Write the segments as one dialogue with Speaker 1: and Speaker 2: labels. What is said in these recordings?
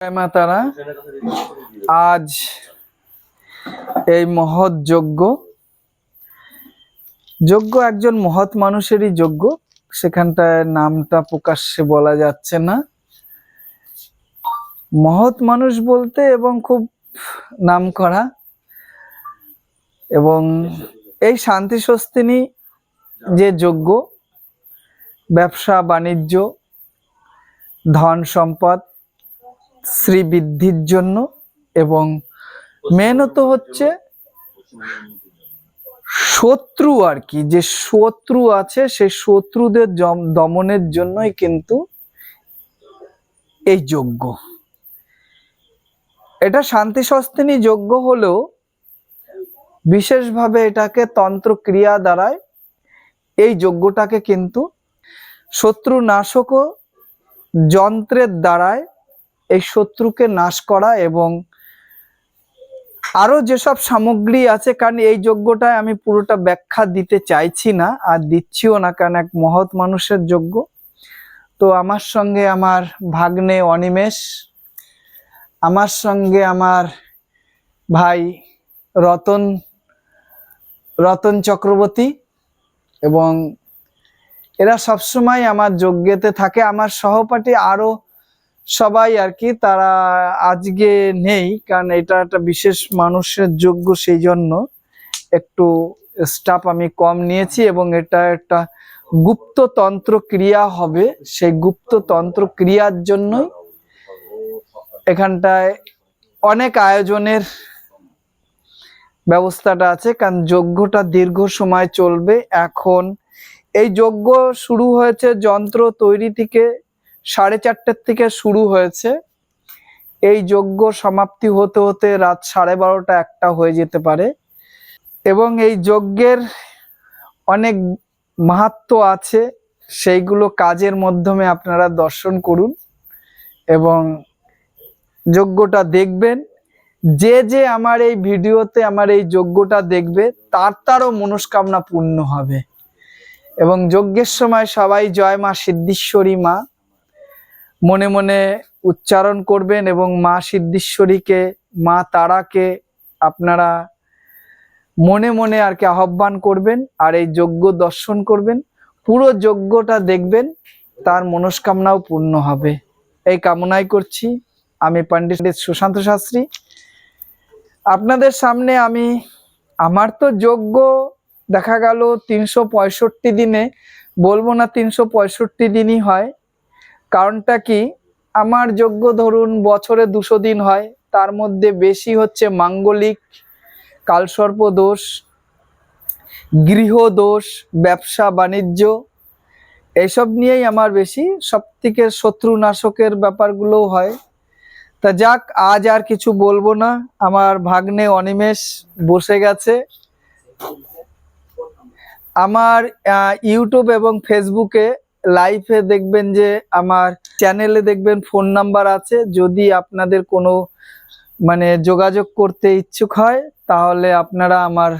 Speaker 1: মা তারা আজ এই মহৎ যজ্ঞ। যজ্ঞ একজন মহৎ মানুষেরই যজ্ঞ। সেখানটায় নামটা প্রকাশ্যে বলা যাচ্ছে না। মহৎ মানুষ বলতে এবং খুব নাম করা এবং এই শান্তি স্বস্তিনী যে যজ্ঞ, ব্যবসা, বাণিজ্য, ধন সম্পদ শ্রীবৃদ্ধির জন্য এবং মেনত হচ্ছে শত্রু আর কি, যে শত্রু আছে সেই শত্রুদের দমনের জন্যই কিন্তু এই যজ্ঞ। এটা শান্তি সস্তিনী যজ্ঞ হলেও বিশেষভাবে এটাকে তন্ত্র ক্রিয়া দ্বারায় এই যজ্ঞটাকে কিন্তু শত্রু নাশকও যন্ত্রের দ্বারায় এই শত্রুকে নাশ করা এবং আরও যেসব সামগ্রী আছে, কারণ এই যজ্ঞটায় আমি পুরোটা ব্যাখ্যা দিতে চাইছি না, আর দিচ্ছিও না, কারণ এক মহৎ মানুষের যজ্ঞ। তো আমার সঙ্গে আমার ভাগ্নে অনিমেষ, আমার সঙ্গে আমার ভাই রতন রতন চক্রবর্তী এবং এরা সবসময় আমার যজ্ঞেতে থাকে। আমার সহপাঠী আরও সবাই আর কি, তারা আজকে নেই, কারণ এটা একটা বিশেষ মানুষের যোগ্য সেই জন্য একটু স্টাফ আমি কম নিয়েছি এবং এটা একটা গুপ্ততন্ত্র ক্রিয়া হবে। সেই গুপ্ততন্ত্র ক্রিয়ার জন্যই এখানটায় অনেক আয়োজনের ব্যবস্থাটা আছে, কারণ যজ্ঞটা দীর্ঘ সময় চলবে। এখন এই যজ্ঞ শুরু হয়েছে যন্ত্র তৈরি থেকে সাড়ে চারটের থেকে শুরু হয়েছে। এই যজ্ঞ সমাপ্তি হতে হতে রাত সাড়ে বারোটা একটা হয়ে যেতে পারে। এবং এই যজ্ঞের অনেক মাহাত্ম আছে। সেইগুলো কাজের মাধ্যমে আপনারা দর্শন করুন এবং যজ্ঞটা দেখবেন। যে যে আমার এই ভিডিওতে আমার এই যজ্ঞটা দেখবে, তার তারও মনস্কামনা পূর্ণ হবে। এবং যজ্ঞের সময় সবাই জয় মা সিদ্ধেশ্বরী মা। মনে মনে উচ্চারণ করবেন এবং মা সিদ্ধেশ্বরীকে, মা তারাকে আপনারা মনে মনে আর কি আহ্বান করবেন আর এই যজ্ঞ দর্শন করবেন। পুরো যজ্ঞটা দেখবেন, তার মনস্কামনাও পূর্ণ হবে। এই কামনাই করছি। আমি পণ্ডিত সুশান্ত শাস্ত্রী। আপনাদের সামনে আমি, আমার তো যজ্ঞ দেখা গেল তিনশো পঁয়ষট্টি দিনে। বলব না তিনশো পঁয়ষট্টি দিনই হয়। কারণটা কি? আমার যজ্ঞ ধরুন বছরে দুশো দিন হয়, তার মধ্যে বেশি হচ্ছে মাঙ্গলিক কালসর্প দোষ, গৃহ দোষ, ব্যবসা বাণিজ্য এইসব নিয়েই আমার বেশি সব থেকে শত্রু নাশকের ব্যাপারগুলোও হয়। তা যাক, আজ আর কিছু বলব না, আমার ভাগ্নে অনিমেষ বসে গেছে। আমার ইউটিউব এবং ফেসবুকে লাইভে দেখবেন যে আমার চ্যানেলে দেখবেন ফোন নাম্বার আছে। যদি আপনাদের কোনো মানে যোগাযোগ করতে ইচ্ছুক হয়, তাহলে আপনারা আমার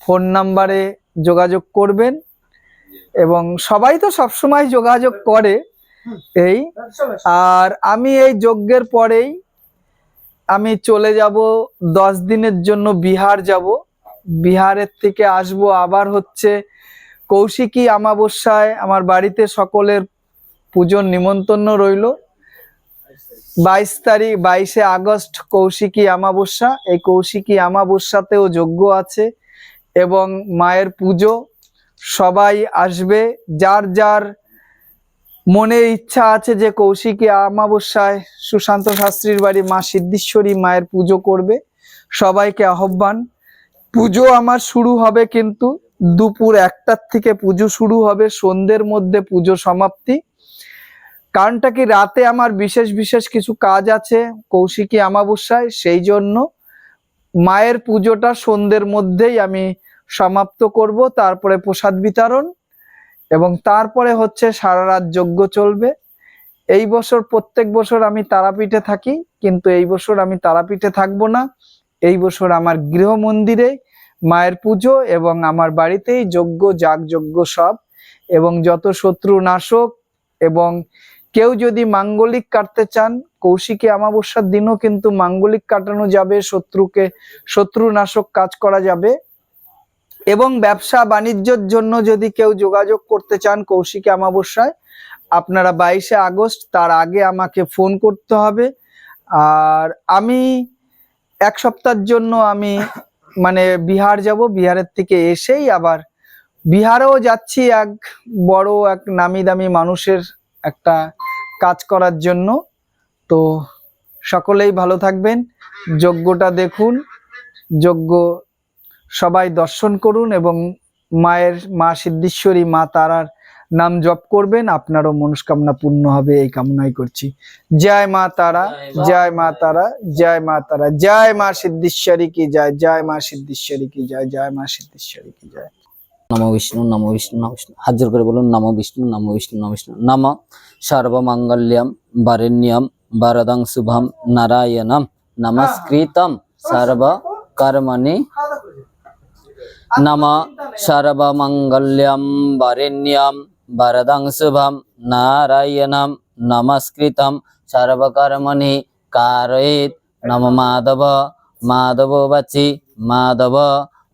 Speaker 1: ফোন নাম্বারে যোগাযোগ করবেন। এবং সবাই তো সবসময় যোগাযোগ করে এই। আর আমি এই যজ্ঞের পরেই আমি চলে যাব, দশ দিনের জন্য বিহার যাব। বিহারের থেকে আসব আবার হচ্ছে কৌশিকী আমাবস্যায় আমার বাড়িতে সকলের পুজোর নিমন্ত্রণ রইল। বাইশ তারিখ, বাইশে আগস্ট কৌশিকী আমাবস্যা এই কৌশিকী আমাবস্যাতেও যজ্ঞ আছে এবং মায়ের পুজো সবাই আসবে। যার যার মনে ইচ্ছা আছে যে কৌশিকী আমাবস্যায় সুশান্ত শাস্ত্রীর বাড়ি মা সিদ্ধেশ্বরী মায়ের পুজো করবে, সবাইকে আহ্বান। পুজো আমার শুরু হবে কিন্তু দুপুর একটার থেকে পুজো শুরু হবে, সন্ধ্যের মধ্যে পুজো সমাপ্তি। কারণটা কি, রাতে আমার বিশেষ বিশেষ কিছু কাজ আছে, কৌশিকী আমাবস্যায় সেই জন্য মায়ের পুজোটা সন্ধ্যের মধ্যেই আমি সমাপ্ত করব, তারপরে প্রসাদ বিতরণ এবং তারপরে হচ্ছে সারা রাত যজ্ঞ চলবে। এই বছর, প্রত্যেক বছর আমি তারাপীঠে থাকি, কিন্তু এই বছর আমি তারাপীঠে থাকব না। এই বছর আমার গৃহ মন্দিরে মায়ের পুজো এবং আমার বাড়িতেই যজ্ঞ যাগ যজ্ঞ সব। এবং যত শত্রু নাশক এবং কেউ যদি মাঙ্গলিক কাটতে চান, কৌশিকী অমাবস্যার দিনও কিন্তু মাঙ্গলিক কাটানো যাবে, শত্রুকে শত্রুনাশক কাজ করা যাবে। এবং ব্যবসা বাণিজ্যর জন্য যদি কেউ যোগাযোগ করতে চান কৌশিকী অমাবস্যায়, আপনারা বাইশে আগস্ট তার আগে আমাকে ফোন করতে হবে। আর আমি এক সপ্তাহের জন্য আমি মানে বিহার যাব, বিহারের থেকে এসেই আবার বিহারেও যাচ্ছি এক বড়, এক নামি দামি মানুষের একটা কাজ করার জন্য। তো সকলেই ভালো থাকবেন, যজ্ঞটা দেখুন, যজ্ঞ সবাই দর্শন করুন এবং মায়ের, মা সিদ্ধেশ্বরী, মা তারার নাম জপ করবেন আপনারও মনস্কামনা পূর্ণ হবে এই কামনাই করছি জয় মা তারা জয় মা তারা জয় মা তারা জয় মা সিদ্ধেশ্বরী কি জয় জয় মা সিদ্ধেশ্বরী কি জয় জয় মা সিদ্ধেশ্বরী কি জয়
Speaker 2: নম বিষ্ণু নম বিষ্ণু নম বিষ্ণু হাত জোর করে বলুন নম বিষ্ণু নম বিষ্ণু নম বিষ্ণু নম সর্বমঙ্গল্যম বারেণ্যম বরদং শুভম নারায়ণম নমস্কৃতম সর্ব কর্মণি নম সর্বমঙ্গল্যম বরেণ্যম বরদং শুভম নারায়ণম নমস্কৃতম সর্বকর্মণি কারয়েত নম মাধব মাধব বাচি মাধব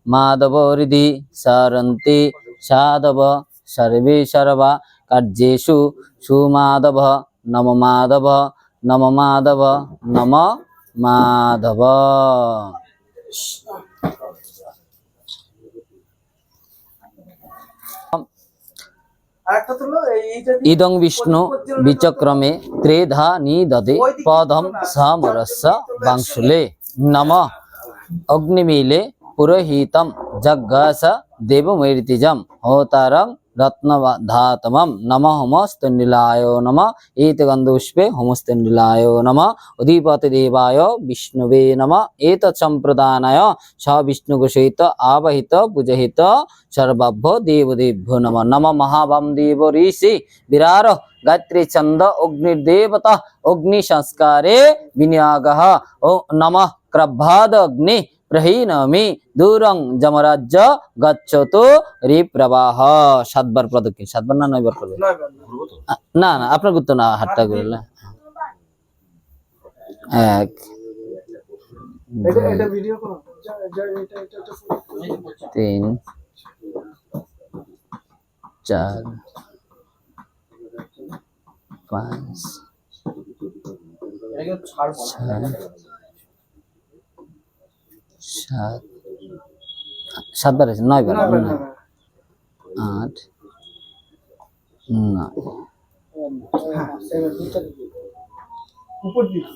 Speaker 2: মাধব হৃদি সরন্তি সাধব সর্বে সর্বা কার্যেষু সুমাধব নম মাধব নম মাধব নম মাধব
Speaker 1: আরেকটা তো হলো এই- এইটা দিয়ে-
Speaker 2: ইদং বিষ্ণু বিচক্রমে ত্রেধা নিদদে পদম সমরস্য বাংশুলে নম। অগ্নিমিলে পুরোহিতম যজ্ঞাস দেবমৈর্তিজম। হোতারং রত্নধাতমম নম হোমস্তন্ডিলায় নম এতগন্ধপুষ্পে হোমস্তন্ডিলায় নম উদীপতি দেবায় বিষ্ণুবে নম এতৎ সম্প্রদানায় স বিষ্ণুঘোষিত আবহিত পূজহিত সর্বাভ্য দেবদেভ্যো নম নম মহাবাম দেব ঋষি বিরার গায়ত্রী ছন্দ অগ্নির্দেবতা অগ্নি সংস্কারে বিনিয়োগ ও নম ক্রভাদ অগ্নি প্রহীনমি দূরং যমরাজ্য গচ্ছতু রিপ্রবাহ সাতবার প্রদক্ষিণ সাতবার না নয়বার করবে
Speaker 1: না।
Speaker 2: না আপনার করতো না হাতটা করলে এক
Speaker 1: এটা এটা ভিডিও করো যা- যা- এটা এটা এটা
Speaker 2: তিন চার পাঁচ। ছয় সাত সাতবার আছে নয়বার
Speaker 1: নয় বার,
Speaker 2: নয়,
Speaker 1: নয় বার।
Speaker 2: আট নয়
Speaker 1: হ্যাঁ, এবার দুটো দিকে। উপর দিকে।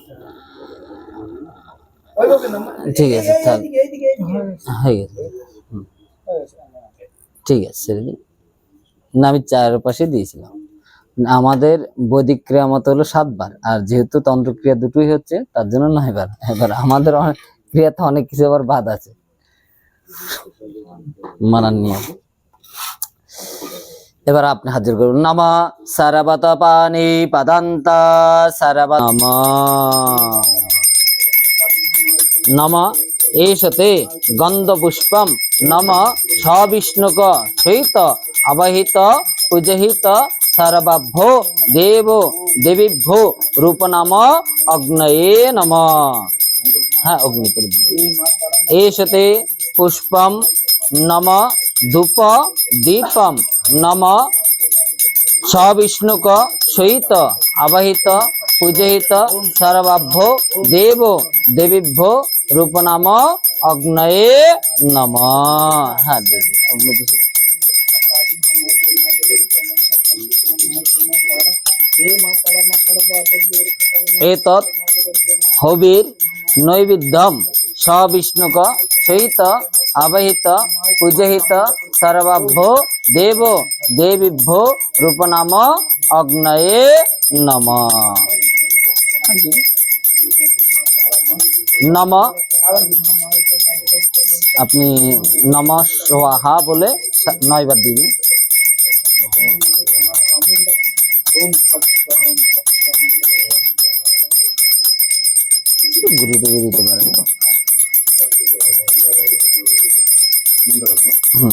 Speaker 1: ওইভাবে না,
Speaker 2: ঠিক আছে
Speaker 1: এইদিকে।
Speaker 2: হয়ে গেছে ঠিক আছে না আমি চার পাশে দিয়েছিলাম আমাদের বৈদিক ক্রিয়া মতো হলো সাতবার আর যেহেতু তন্ত্রক্রিয়া দুটোই হচ্ছে তার জন্য নয়বার এবার আমাদের অনেক ক্রিয়াতে অনেক কিছু আবার বাদ আছে। মানার নিয়ম এবার আপনি হাজির করুন। নামা সারাবাত পানি পাদান্তা সারাবা নামা। নম গন্ধ পুষ্পম নম সবিষ্ণুক সহিত অবহিত পূজহিত সর্বাভ্যো দেব দেবীভ্যো রূপনাম অগ্নয়ে নম। হ্যাঁ অগ্নি করে দিন। এষতে পুষ্পম নম ধূপ দীপম নম সবিষ্ণুক সহিত আবাহিত পূজহিত সর্বাভ্য দেব দেবীভ্য রূপনাম অগ্নয়ে নম হ্যাঁ এতৎ হবির নৈবেদ্যম সবিষ্ণুক সহিত আবহিত পূজহিত সর্বাভ্য দেব দেবীভ্যো রূপনাম অগ্নয়ে নম। নম। আপনি নম সোহা বলে নয়বার দিবেন গুরু টুরিয়ে দিতে পারেন। হুম,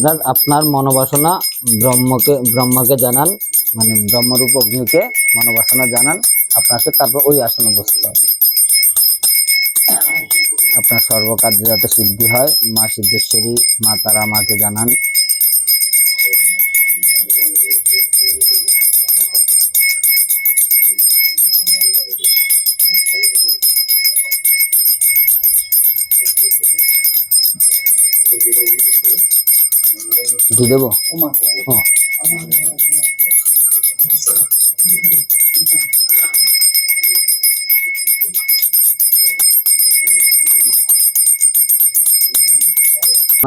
Speaker 2: আপনার আপনার মনোবাসনা ব্রহ্মকে ব্রহ্মকে জানান মানে ব্রহ্মরূপ অগ্নিকে মনোবাসনা জানান, আপনাকে তারপর ওই আসনে বসতে হবে। আপনার সর্বকার্য যাতে সিদ্ধি হয়, মা সিদ্ধেশ্বরী, মা তারা মাকে জানান। কি দেবো?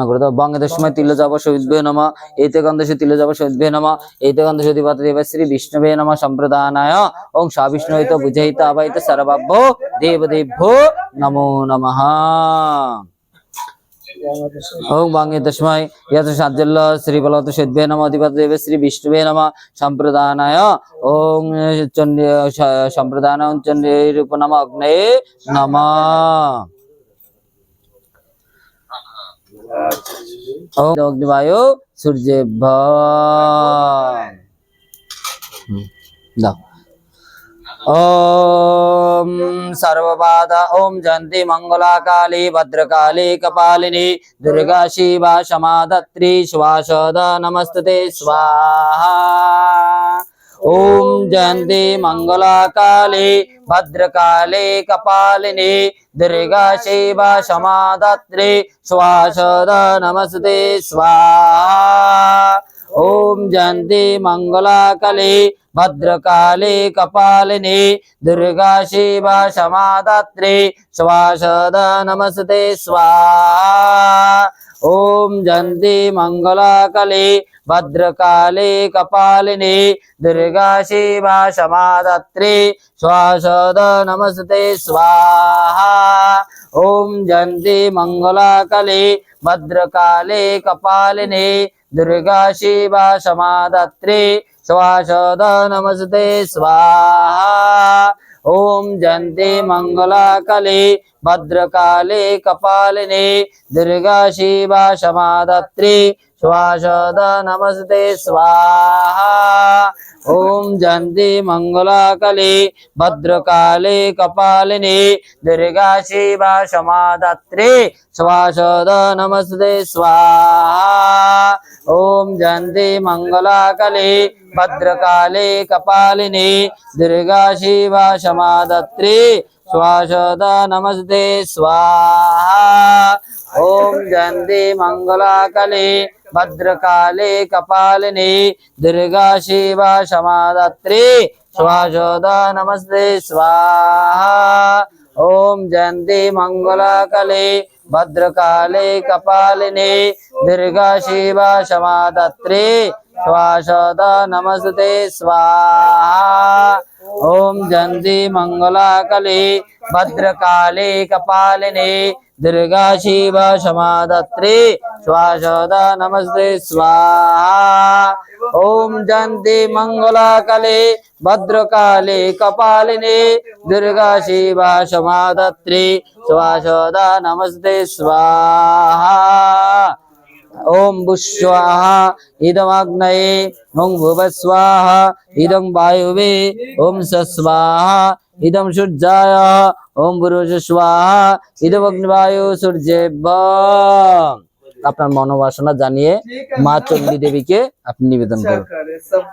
Speaker 2: করে দাও। বঙ্গের সময় তিল যাব শহীদ নমা। এইতে গন্ধে তিল যাব শহীদ নমা। এইতে গন্ধে সতী পাত দেব শ্রী বিষ্ণবে নমা। সম্প্রদানায় ওং সা বিষ্ণু বুঝাইত সর্বাভ্য দেব দেভ্যো নমো নমঃ। হোক বাঙ্গি তস্ময় ইয়াত সাজ্জল্য শ্রী বলবত সদ্যে নম অধিপতদেব শ্রী বিষ্ণুবে নম। সম্প্রদানায় ওং চণ্ডী সম্প্রদান চণ্ডী রূপ নম। অগ্নে নম। অগ্নিবায়ু সূর্যেভ দাও। ও सर्वपाद। ॐ जयन्ती मङ्गलाकाली भद्रकाली, कपालिनी, दुर्गा शिवा क्षमाधत्री श्वासद नमस्ते स्वाहा। ॐ जयन्ती मङ्गलाकाली भद्रकाली, कपालिनी, दुर्गा शिवा क्षमाधत्री श्वासद नमस्ते स्वाहा। ॐ जयन्ती मङ्गलाकाली भद्रकाली कपालिनी दुर्गा शिवा क्षमादात्री श्वासद नमस्ते स्वाहा। ॐ जयन्ती मङ्गलाकले भद्रकाली कपालिनी दुर्गा शिवा क्षमादात्री श्वासद नमस्ते स्वाहा। ॐ जयन्ती मङ्गलाकले भद्रकाली कपालिनी दुर्गा शिवा क्षमादात्री श्वासद नमस्ते स्वाहा। ॐ जयन्ती मङ्गलाकाली भद्रकाले कपालिनी दुर्गा शिवा क्षमादात्री श्वासद नमस्ते स्वाहा। ॐ जयन्ती मङ्गलाकाली भद्रकाली, कपालिनी, दुर्गा शिवा क्षमादात्री श्वासद नमस्ते स्वाहा। ॐ जयन्ती मङ्गलाकाली भद्रकाली, कपालिनी, दुर्गा शिवा क्षमादात्री श्वासद नमस्ते स्वाहा। ॐ जयन्ती मङ्गलाकाली ಭದ್ರಕಾಲೆ ಕಪಾಲಿನಿ, ದುರ್ಗಾ ಶಿವ ಶಮಾದತ್ರಿ ಸ್ವಾಶೋಧ ನಮಸ್ತೆ, ಸ್ವಾಹ. ಓಂ ಜಯಂತಿ ಮಂಗಲಕಲೆ ಭದ್ರಕಾಲಿ ಕಪಾಲಿನಿ, ದುರ್ಗಾ ಶಿವ ಶಮಾದತ್ರಿ ಶ್ವಾಸೋದ ನಮಸ್ತೆ, ಸ್ವಾಹ. ಓಂ ಜಂತಿ ಮಂಗಲಕಲೆ ಭದ್ರಕಾಲಿ ಕಪಾಲಿನಿ దీర్ఘా శివ క్షమాదత్రి శ్వాసోద నమస్తే స్వాహ ఓం జంతి మంగళాకలి భద్రకాళి కపాలిని దుర్గా శివ క్షమాదత్రి శ్వాసోద నమస్తే స్వాహ ॐ भुस्वाहा इदमग्नये ॐ भुवस्वाहा इदं वायुवे ॐ सस्वाहा इदं सूर्याय ॐ पुरुषस्वाहा ইদমগ্নিবায়ু সূর্যেভ্য আপনার মনোবাসনা জানিয়ে মা চণ্ডী দেবীকে আপনি নিবেদন করুন
Speaker 1: अच्छा करे सब